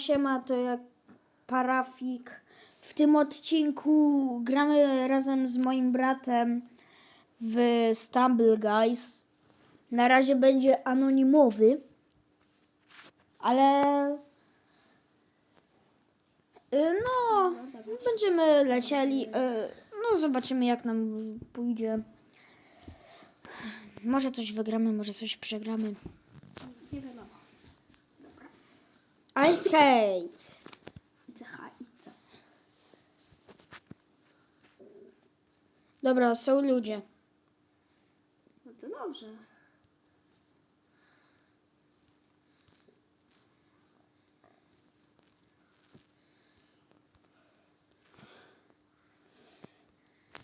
Siema, to jak parafik. W tym odcinku gramy razem z moim bratem w Stumble Guys. Na razie będzie anonimowy, ale y, no, będziemy lecieli. y, No, zobaczymy jak nam pójdzie. Może coś wygramy, może coś przegramy. Nie wiadomo. Ice Hate. Dobra, są ludzie. No to dobrze.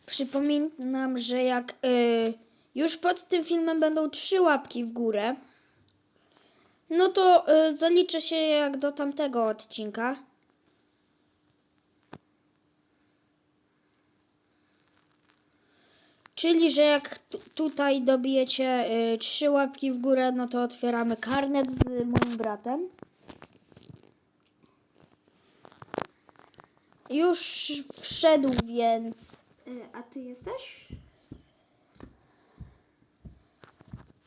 Przypominam, że jak y, już pod tym filmem będą trzy łapki w górę, no to y, zaliczę się jak do tamtego odcinka. Czyli, że jak tu- tutaj dobijecie y, trzy łapki w górę, no to otwieramy karnet z moim bratem. Już wszedł, więc Y, a ty jesteś?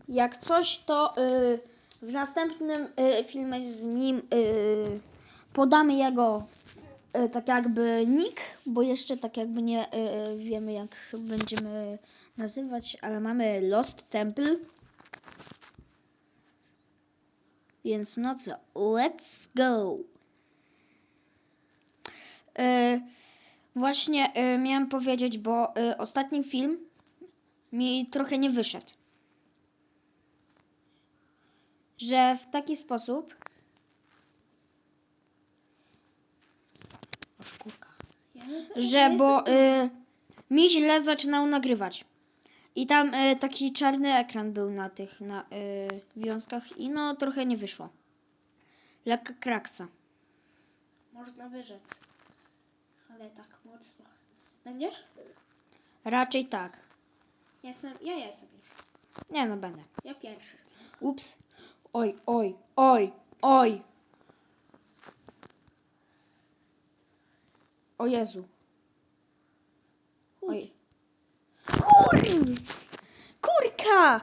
Jak coś, to y, w następnym y, filmie z nim y, podamy jego y, tak jakby nick, bo jeszcze tak jakby nie y, wiemy jak będziemy nazywać, ale mamy Lost Temple. Więc no co, let's go. Y, właśnie y, miałem powiedzieć, bo y, ostatni film mi trochę nie wyszedł. Że w taki sposób. Że bo y, mi źle zaczynał nagrywać. I tam y, taki czarny ekran był na tych na y, wiązkach i no trochę nie wyszło. Lekka kraksa. Można wyrzec. Ale tak mocno. Będziesz? Raczej tak. Jestem, ja jestem już. Nie no będę. Ja pierwszy. Ups. Oj, oj, oj, oj. O Jezu. Oj. Kur... Kurka!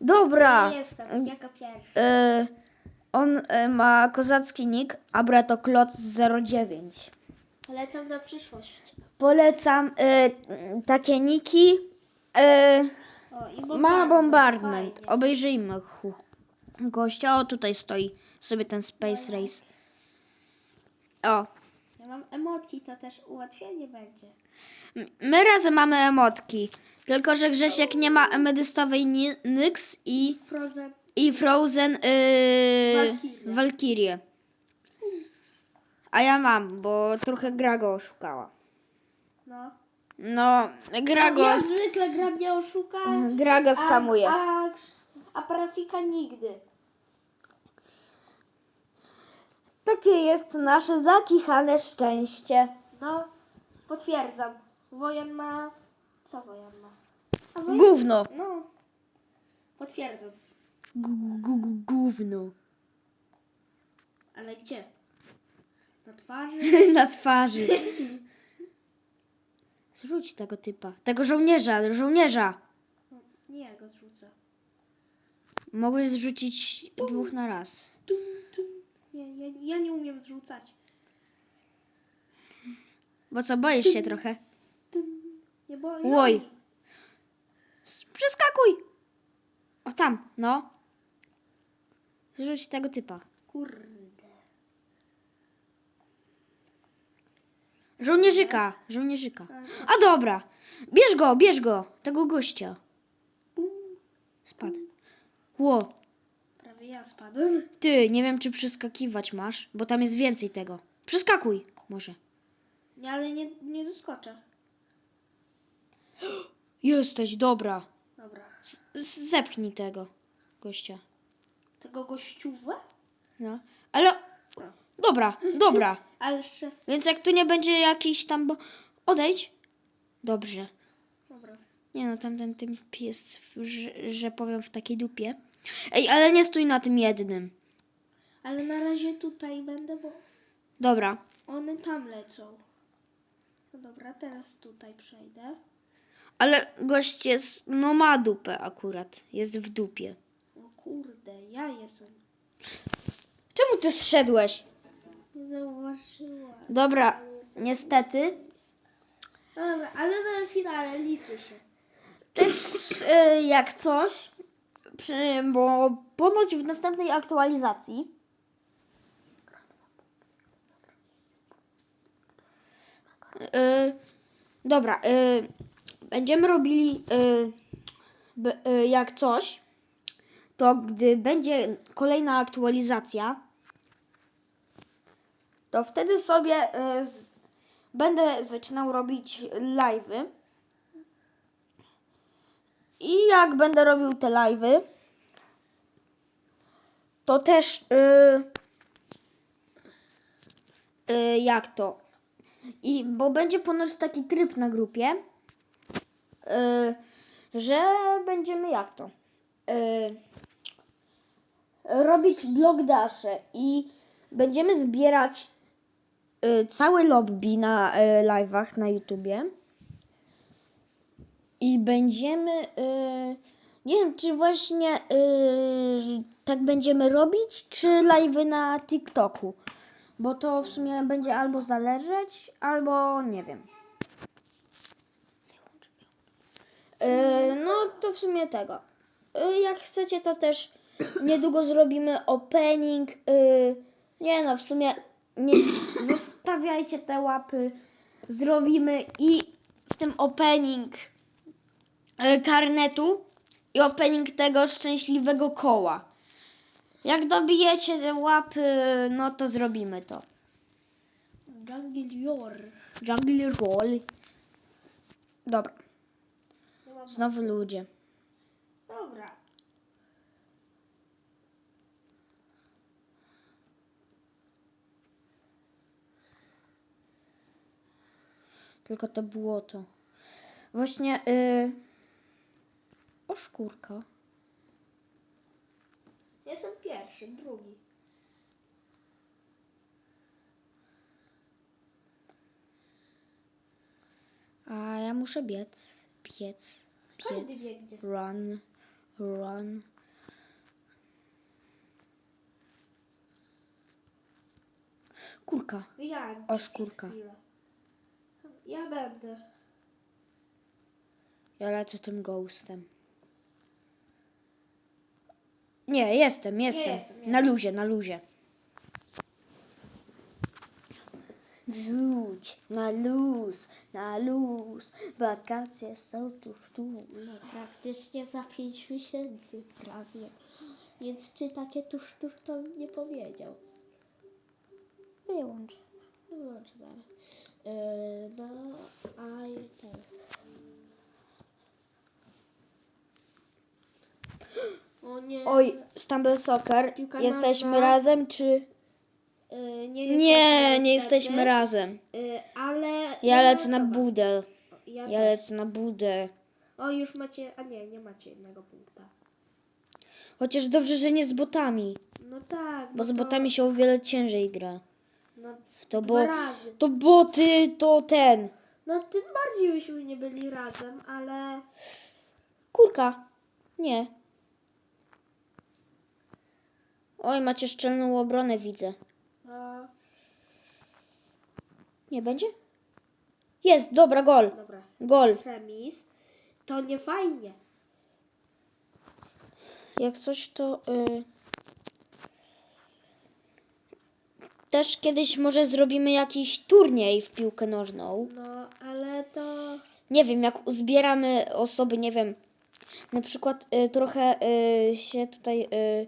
Dobra. Ja jestem, jako pierwszy. Y, on y, ma kozacki nick, a brato Kloc 09. Lecę na przyszłość. Polecam y, takie niki. Y, O, i ma bombardment. bombardment. Fajnie. Obejrzyjmy hu- gościa. O, tutaj stoi sobie ten Space Race. O, Ja mam emotki, to też ułatwienie będzie. my razem mamy emotki. Tylko, że Grzesiek nie ma emedystowej ni- Nyx i, Frozen. i Frozen y, Valkyrie. Valkyrie. A ja mam, bo trochę gra go oszukała. No. No, gra go, Ja zwykle gra mnie oszuka. gra go skamuje. A, a, a parafika nigdy. Takie jest nasze zakichane szczęście. No, potwierdzam. Wojan ma... Co Wojan ma? A Wojan... Gówno. No. Potwierdzam. Gu- gu- gu- Gówno. Ale gdzie? Na twarzy? Na twarzy. Zrzuć tego typa. Tego żołnierza, żołnierza. Nie, ja go zrzucę. Mogłeś zrzucić dwóch na raz. Tum, tum. Nie, ja, ja nie umiem zrzucać. Bo co, boisz się trochę? Tum. Nie bo Oj. S- Przeskakuj. O tam, no. Zrzuć tego typa. Kurde. Żołnierzyka, żołnierzyka. A dobra. Bierz go, bierz go. Tego gościa. Spadł. Ło. Prawie ja spadłem. Ty, nie wiem czy przeskakiwać masz, bo tam jest więcej tego. Przeskakuj może. Nie, ale nie, nie zaskoczę. Jesteś, dobra. Dobra. Z- Zepchnij tego gościa. Tego gościuwa? No. Ale... Dobra, dobra. Ale jeszcze... Więc jak tu nie będzie jakiś tam... Bo... Odejdź. Dobrze. Nie no, tamten typ jest, w, że, że powiem, w takiej dupie. Ej, ale nie stój na tym jednym. Ale na razie tutaj będę, bo Dobra. one tam lecą. No dobra, teraz tutaj przejdę. Ale gość jest, no ma dupę akurat. Jest w dupie. O kurde, ja jestem. Czemu ty zszedłeś? Nie zauważyłam. Dobra, niestety. Dobra, ale w finale liczy się. Też y, jak coś, przy, bo ponoć w następnej aktualizacji y, dobra, y, będziemy robili b, jak coś, to gdy będzie kolejna aktualizacja, to wtedy sobie z, będę zaczynał robić live'y. I jak będę robił te live'y, to też yy, yy, jak to? I bo będzie ponoć taki tryb na grupie, yy, że będziemy jak to? Yy, robić blog dasze i będziemy zbierać yy, cały lobby na yy, live'ach na YouTubie. I będziemy. y, nie wiem, czy właśnie y, tak będziemy robić, czy live na TikToku. Bo to w sumie będzie albo zależeć, albo nie wiem. Y, no to w sumie tego. Y, jak chcecie, to też niedługo zrobimy opening. Y, nie no, w sumie nie zostawiajcie te łapy. Zrobimy i w tym opening karnetu i opening tego szczęśliwego koła. Jak dobijecie łapy, no to zrobimy to. Jungle Roll. Dobra, znowu ludzie. Dobra. Tylko to błoto. Właśnie, yy... szkórka. Jestem pierwszy, drugi. A ja muszę biec, biec, biec. biegnie. Run, run. Kurka. Ja O, szkórka. Ja będę. Ja lecę tym ghostem. Nie, jestem, jestem. jestem, na luzie, na luzie. Wrzuć na luz, na luz. Wakacje są tuż, tuż. No praktycznie za 5 miesięcy prawie. Więc czy takie tuż, tuż to nie powiedział. Wyłącz. Wyłącz dalej. Yy, no, a i ten. O nie. Oj, Stumble Soccer, Piłka jesteśmy nożna. razem czy... Yy, nie, Nie, jesteśmy nie jesteśmy razem. Yy, ale. Ja lecę na osoba. budę. Ja, Ja lecę na budę. O, już macie. A nie, nie macie jednego punkta. Chociaż dobrze, że nie z botami. No tak. Bo z to- botami się o wiele ciężej gra. No, To bo... razy. To boty, to ten. No tym bardziej byśmy nie byli razem, ale. Kurka. Nie. Oj, macie szczelną obronę, widzę. No, Nie będzie? Jest, dobra, gol. dobra. Gol. Remis. To nie fajnie. Jak coś, to... Y... Też kiedyś może zrobimy jakiś turniej w piłkę nożną. No, ale to. Nie wiem, jak uzbieramy osoby, nie wiem, na przykład y, trochę y, się tutaj... Y,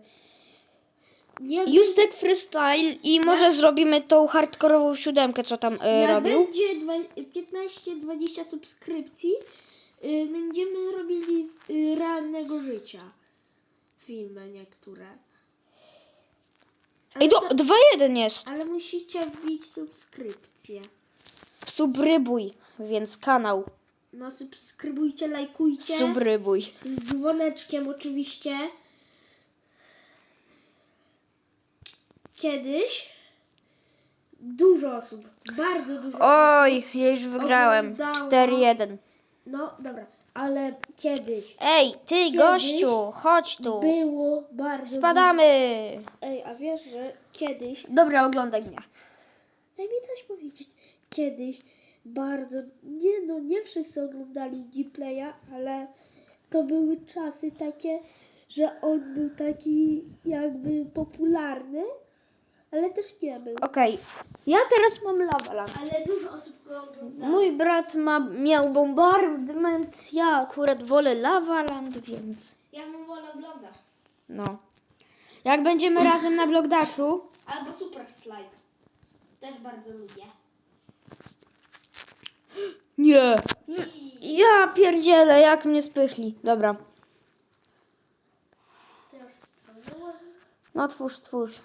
Justek Freestyle i może zrobimy tą hardkorową siódemkę, co tam y, jak robił. będzie dwa- 15-20 subskrypcji, y, będziemy robili z y, realnego życia filmy niektóre. Ale, Ej, do, to, 2-1 jest. ale musicie wbić subskrypcję. Subrybuj, więc kanał. No subskrybujcie, lajkujcie. Subrybuj. Z dzwoneczkiem oczywiście. Kiedyś dużo osób, bardzo dużo osób, Oj, ja już wygrałem. Oglądałam. 4-1. no dobra, ale kiedyś Ej, ty Kiedyś gościu, chodź tu. było bardzo Spadamy. Dużo... Ej, a wiesz, że kiedyś Dobra, oglądaj mnie. Daj mi coś powiedzieć. Kiedyś bardzo, nie no, nie wszyscy oglądali Gplaya, ale to były czasy takie, że on był taki jakby popularny, ale też nie był. Okej, ja teraz mam Lavaland. Ale dużo osób go oglądało. Mój brat ma, miał bombardment, ja akurat wolę Lavaland, więc Ja bym wolał oglądać. no. Jak będziemy razem na Blogdaszu, Albo Super Slide. Też bardzo lubię. Nie. Ja pierdzielę, jak mnie spychli. Dobra, Teraz no twórz, twórz.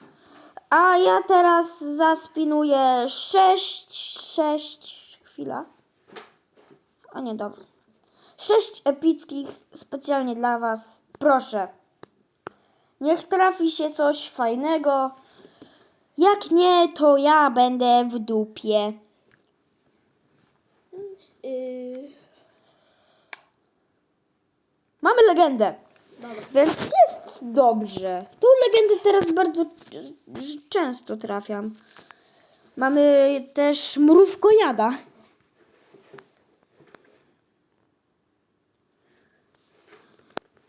A ja teraz zaspinuję 6, 6, chwila. A nie, dobra. 6 epickich specjalnie dla Was. Proszę. Niech trafi się coś fajnego. Jak nie, to ja będę w dupie. Yy, Mamy legendę. Więc jest dobrze. Tą legendę teraz bardzo często trafiam. Mamy też mrówkojada.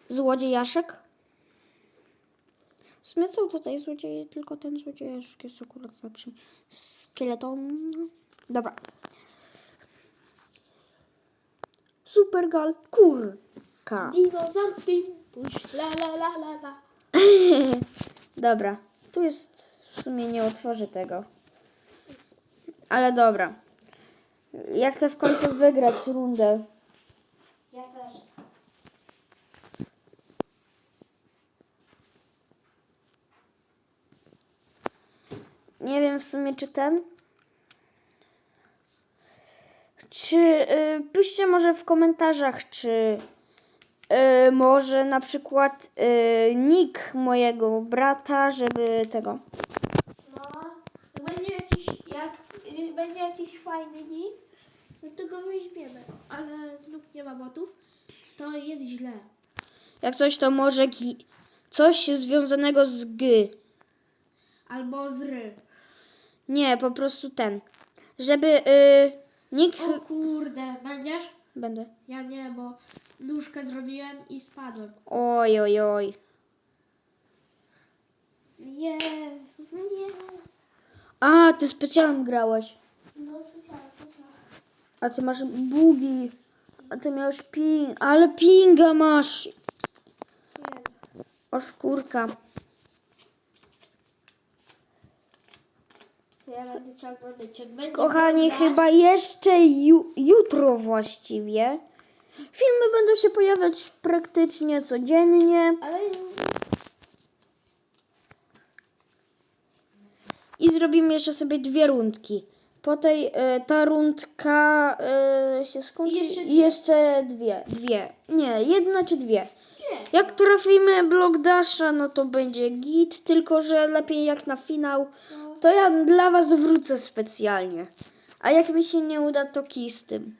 Złodziejaszek. W sumie są tutaj złodzieje, tylko ten złodziejaszek jest akurat lepszy. Skeleton. Dobra. Supergal kurka. Dinozaur La la la la la. Dobra, tu jest w sumie nie otworzę tego. Ale dobra. Ja chcę w końcu wygrać rundę. Ja też. Nie wiem w sumie czy ten. Czy y, piszcie może w komentarzach, czy y, może na przykład y, nick mojego brata, żeby tego. No, będzie jakiś, jak y, będzie jakiś fajny nick, no to go weźmiemy. Ale znów nie ma botów, to jest źle. Jak coś to może gi- coś związanego z G. Albo z ry. Nie, po prostu ten. Żeby y, nick. O kurde, będziesz? Będę. Ja nie, bo nóżkę zrobiłem i spadłem. Oj, oj, oj. Jezu, nie. A, ty specjalnie grałaś. No specjalnie, specjalnie. A ty masz bugi. A ty miałeś ping. Ale pinga masz. Nie. O szkórka. To ja będę będzie Kochani, chyba jeszcze ju- jutro właściwie. Filmy będą się pojawiać praktycznie codziennie. Ale I zrobimy jeszcze sobie dwie rundki. Po tej e, ta rundka e, się skończy. I jeszcze dwie. jeszcze dwie. Dwie. Nie, jedna czy dwie. gdzie? Jak trafimy blok Dasha, no to będzie git, tylko że lepiej jak na finał. No. To ja dla was wrócę specjalnie. A jak mi się nie uda, to kij z tym.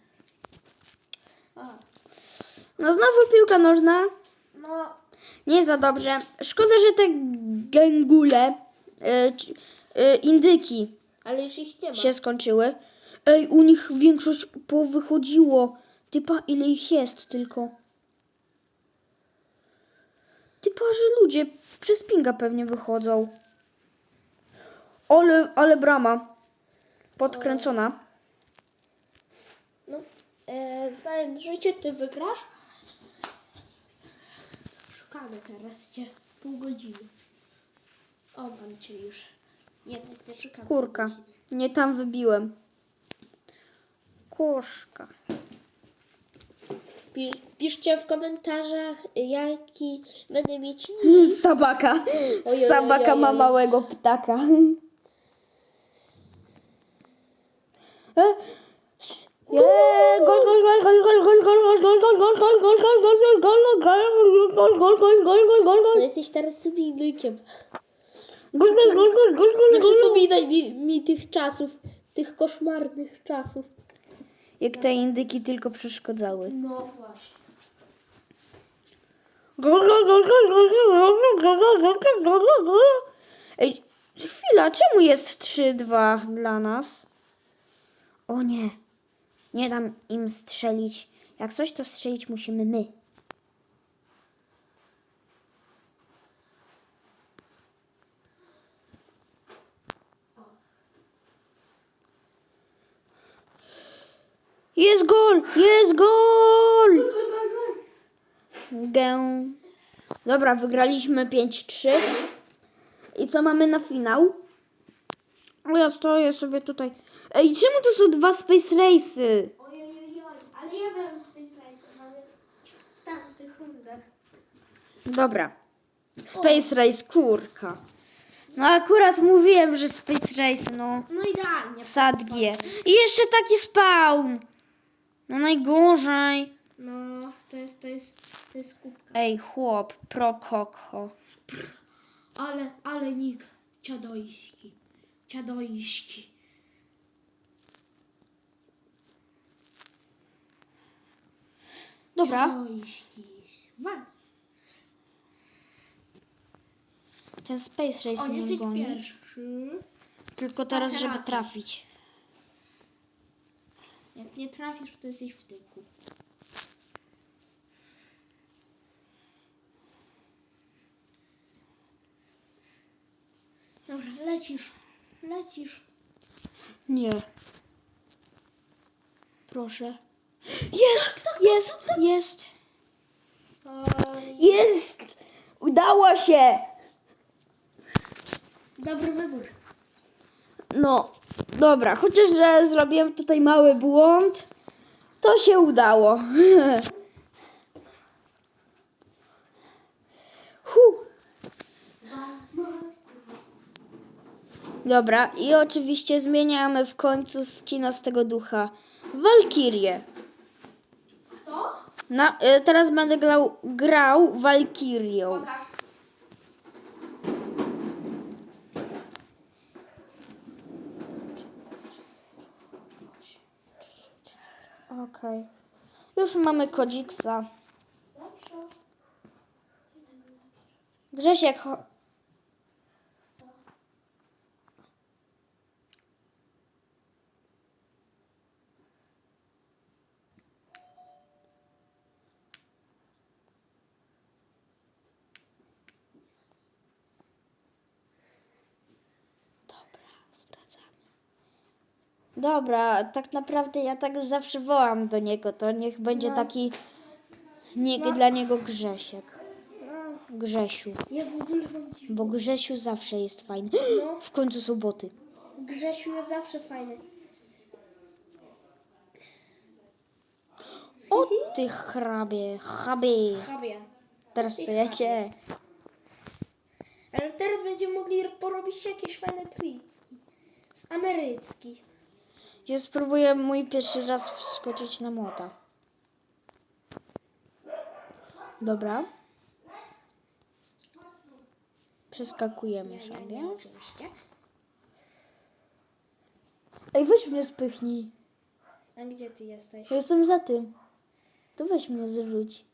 No znowu piłka nożna. no, Nie za dobrze. Szkoda, że te gęgule, czy- e, indyki ale już ich nie ma. się skończyły. Ej, u nich większość powychodziło. Typa, ile ich jest tylko. Typa, że ludzie przez pinga pewnie wychodzą. Ale, ale brama. Podkręcona. No, e, znając życie, ty wygrasz. Szukamy teraz cię pół godziny. O, mam cię już. Jednak nie szukamy. Kurka. pół godziny. Nie tam wybiłem. Koszka. Pi- piszcie w komentarzach, jaki będę mieć nick. Sabaka. Sabaka ma małego ptaka. Jesteś teraz subindykiem. Nie przypominaj mi, mi tych czasów, tych koszmarnych czasów. Jak te indyki tylko przeszkadzały. No właśnie. Ej, chwila, czemu jest 3-2 dla nas? O nie. Nie dam im strzelić. Jak coś, to strzelić musimy my. Jest gol! Jest gol! Gę. Dobra, wygraliśmy 5-3. I co mamy na finał? O, ja stoję sobie tutaj. Ej, czemu to są dwa Space Race'y? Oj, oj, oj, oj. ale ja byłem Space Racer, ale w tamtych rundach. Dobra. Space Race, kurka. No akurat mówiłem, że Space Race, no. No idealnie. Sadgie. I jeszcze taki spawn. No najgorzej. No, to jest, to jest, to jest kubka. Ej, chłop, pro koko. Ale, ale nick ciadoiśki. Ciadoiśki. Dobra, Ciadoiśki. Ten Space Race On mnie jest goni. pierwszy. Tylko teraz, żeby trafić. Jak nie trafisz, to jesteś w tyku. Dobra, lecisz. Lecisz. Nie. Proszę. Jest, jest, jest. Jest! Udało się! Dobry wybór. No, dobra, chociaż że zrobiłem tutaj mały błąd, to się udało. Dobra, i oczywiście zmieniamy w końcu skina z tego ducha. Walkirię. Kto? Na, y, teraz będę grał, grał Walkirią. Pokaż. Okej. Już mamy kodziksa. Grzesiek, Dobra, tak naprawdę ja tak zawsze wołam do niego, to niech będzie No. taki nick dla niego Grzesiek. Grzesiu. Ja w ogóle mam dziwne. Bo Grzesiu zawsze jest fajny. No. W końcu soboty. Grzesiu jest zawsze fajny. O ty hrabie, hrabie. Teraz to ja cię. Ale teraz będziemy mogli porobić jakieś fajne tricki. Z amerycki. Ja spróbuję mój pierwszy raz wskoczyć na młota. Dobra. Przeskakujemy sobie. oczywiście. Ej, weź mnie spychnij. A gdzie ty jesteś? Ja jestem za tym. To weź mnie zrzuć.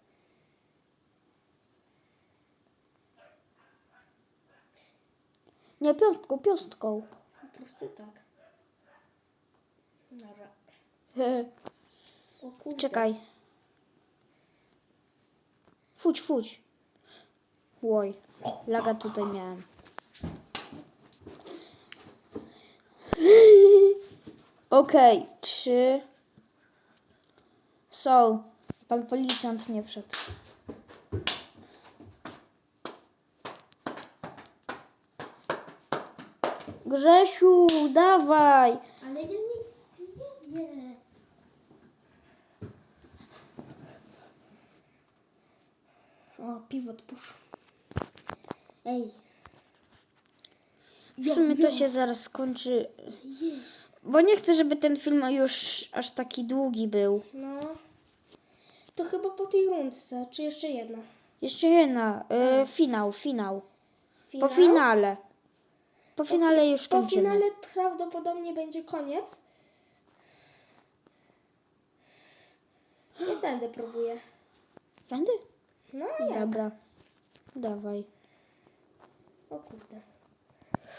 Nie, piąstką, piąstką. Po prostu tak. Dobra. O kurde. Czekaj. Fuć, fuć. Łoj. Laga tutaj miałem. Okej, trzy. Są. Pan policjant nie wszedł. Grzesiu, dawaj. Ale ja nic nie. O, piwot pusz. Ej. W sumie to się zaraz skończy. Bo nie chcę, żeby ten film już aż taki długi był. No. To chyba po tej rundce, czy jeszcze jedna? Jeszcze jedna. Y, finał, finał. Finał? Po finale. Po finale już Po kończymy. finale prawdopodobnie będzie koniec. Nie tędy próbuję. Będę? No jak? Dobra. Dawaj. O kurde.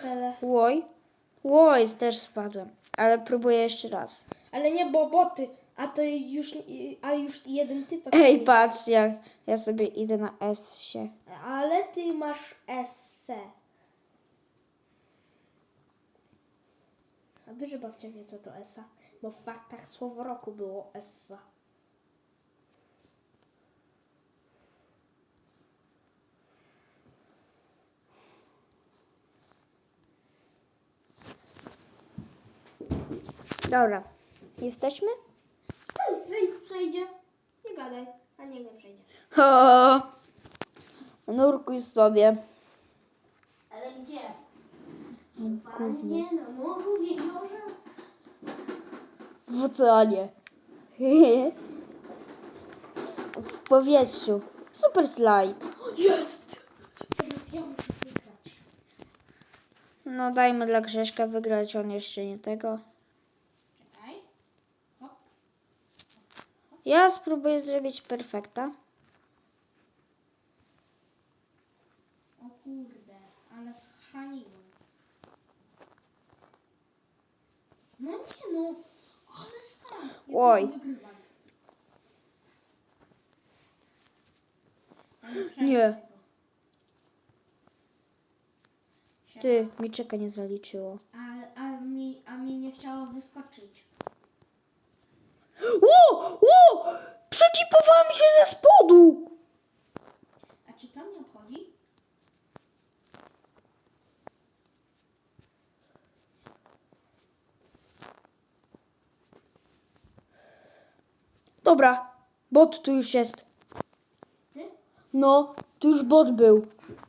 Ale, Łoj. Łoj, też spadłem. Ale próbuję jeszcze raz. ale nie boboty, a to już, a już jeden typek. Ej, patrz, jak ja sobie idę na S się. Ale ty masz esse. A że babcia wie, co to essa? Bo w faktach słowo roku było essa. Dobra. Jesteśmy? Rejs, rejs przejdzie. Nie gadaj, a nie, nie przejdzie. O, nurkuj sobie. Ale gdzie? Panie na morzu, w jeziorze? W oceanie. W powietrzu. Super slajd. Jest! Teraz ja muszę wygrać. No dajmy dla Grzeszka wygrać, on jeszcze nie tego. Czekaj. Hop. Ja spróbuję zrobić perfekta. O kurde, ale schrzaniłem. No nie no, ale skam. Ja Oj. tylko wygrywam. Nie. tego. Ty, mi czeka nie zaliczyło. A, a, mi, a mi nie chciało wyskoczyć. Ło! Ło! Przekipowałem się ze spodu! A czy to mnie obchodzi? Dobra, bot tu już jest. Ty? No, tu już bot był.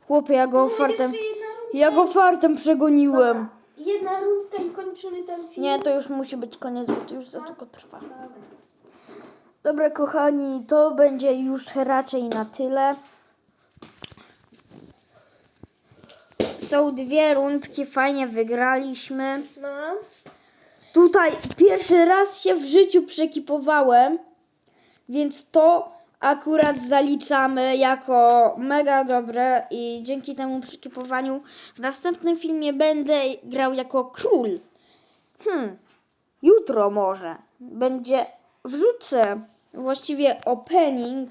Chłopie, ja go fartem... Jeszcze jedna rundka. Ja go fartem przegoniłem. Jedna rundka i kończymy ten film. Nie, to już musi być koniec, bo to już za długo trwa. Dobra. Dobra, kochani, to będzie już raczej na tyle. Są dwie rundki, fajnie wygraliśmy. No. Tutaj pierwszy raz się w życiu przekipowałem, więc to akurat zaliczamy jako mega dobre i dzięki temu przekipowaniu w następnym filmie będę grał jako król. Hmm, jutro może będzie, wrzucę właściwie opening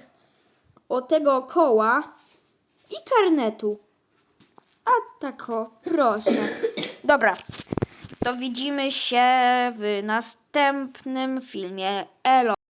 o tego koła i karnetu. A tako, proszę. Dobra, to widzimy się w następnym filmie. Elo.